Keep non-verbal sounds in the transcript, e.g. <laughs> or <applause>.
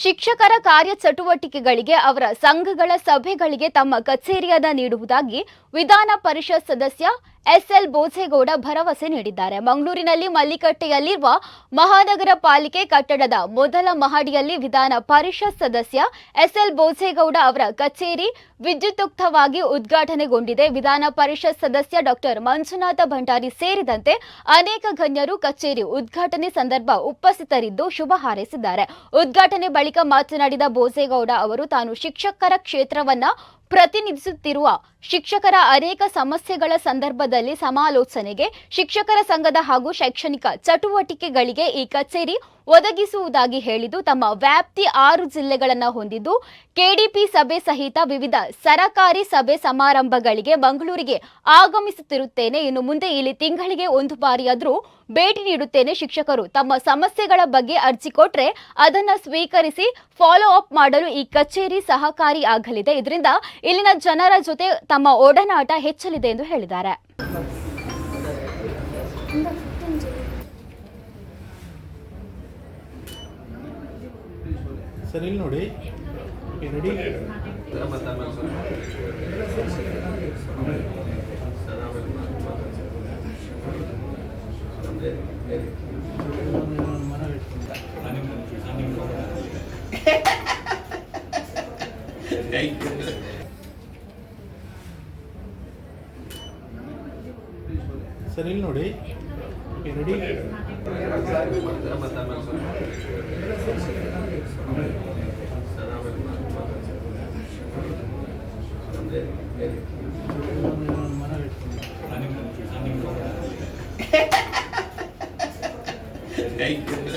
ಶಿಕ್ಷಕರ ಕಾರ್ಯಚಟುವಟಿಕೆಗಳಿಗೆ ಅವರ ಸಂಘಗಳ ಸಭೆಗಳಿಗೆ ತಮ್ಮ ಕಚೇರಿಯನ್ನ ನೀಡುವುದಾಗಿ ವಿಧಾನ ಪರಿಷತ್ ಸದಸ್ಯ ಎಸ್ಎಲ್ ಬೋಸೇಗೌಡ ಭರವಸೆ ನೀಡಿದ್ದಾರೆ. ಮಂಗಳೂರಿನಲ್ಲಿ ಮಲ್ಲಿಕಟ್ಟೆಯಲ್ಲಿರುವ ಮಹಾನಗರ ಪಾಲಿಕೆ ಕಟ್ಟಡದ ಮೊದಲ ಮಹಡಿಯಲ್ಲಿ ವಿಧಾನ ಪರಿಷತ್ ಸದಸ್ಯ ಎಸ್ಎಲ್ ಬೋಸೇಗೌಡ ಅವರ ಕಚೇರಿ ವಿದ್ಯುಕ್ತವಾಗಿ ಉದ್ಘಾಟನೆಗೊಂಡಿದೆ. ವಿಧಾನ ಪರಿಷತ್ ಸದಸ್ಯ ಡಾಕ್ಟರ್ ಮಂಜುನಾಥ ಭಂಡಾರಿ ಸೇರಿದಂತೆ ಅನೇಕ ಗಣ್ಯರು ಕಚೇರಿ ಉದ್ಘಾಟನೆ ಸಂದರ್ಭ ಉಪಸ್ಥಿತರಿದ್ದು ಶುಭ ಹಾರೈಸಿದ್ದಾರೆ. ಉದ್ಘಾಟನೆ ಬಳಿಕ ಮಾತನಾಡಿದ ಬೋಸೇಗೌಡ ಅವರು, ತಾನು ಶಿಕ್ಷಕರ ಕ್ಷೇತ್ರವನ್ನ ಪ್ರತಿನಿಧಿಸುತ್ತಿರುವ ಶಿಕ್ಷಕರ ಅನೇಕ ಸಮಸ್ಯೆಗಳ ಸಂದರ್ಭದಲ್ಲಿ ಸಮಾಲೋಚನೆಗೆ ಶಿಕ್ಷಕರ ಸಂಘದ ಹಾಗೂ ಶೈಕ್ಷಣಿಕ ಚಟುವಟಿಕೆಗಳಿಗೆ ಈ ಕಚೇರಿ ಒದಗಿಸುವುದಾಗಿ ಹೇಳಿದ್ದು, ತಮ್ಮ ವ್ಯಾಪ್ತಿ ಆರು ಜಿಲ್ಲೆಗಳನ್ನು ಹೊಂದಿದ್ದು, ಕೆಡಿಪಿ ಸಭೆ ಸಹಿತ ವಿವಿಧ ಸರಕಾರಿ ಸಭೆ ಸಮಾರಂಭಗಳಿಗೆ ಮಂಗಳೂರಿಗೆ ಆಗಮಿಸುತ್ತಿರುತ್ತೇನೆ. ಇನ್ನು ಮುಂದೆ ಇಲ್ಲಿ ತಿಂಗಳಿಗೆ ಒಂದು ಬಾರಿಯಾದರೂ ಭೇಟಿ ನೀಡುತ್ತೇನೆ. ಶಿಕ್ಷಕರು ತಮ್ಮ ಸಮಸ್ಯೆಗಳ ಬಗ್ಗೆ ಅರ್ಜಿ ಕೊಟ್ರೆ ಅದನ್ನು ಸ್ವೀಕರಿಸಿ ಫಾಲೋ ಅಪ್ ಮಾಡಲು ಈ ಕಚೇರಿ ಸಹಕಾರಿ ಆಗಲಿದೆ. ಇದರಿಂದ ಇಲ್ಲಿನ ಜನರ ಜೊತೆ ತಮ್ಮ ಒಡನಾಟ ಹೆಚ್ಚಲಿದೆ ಎಂದು ಹೇಳಿದ್ದಾರೆ. ಸರ್ ಇಲ್ಲಿ ನೋಡಿ. ರೆಡಿ ಸರ್ ಇಲ್ಲಿ ನೋಡಿ. ರೆಡಿ 네. 네. 네. <laughs>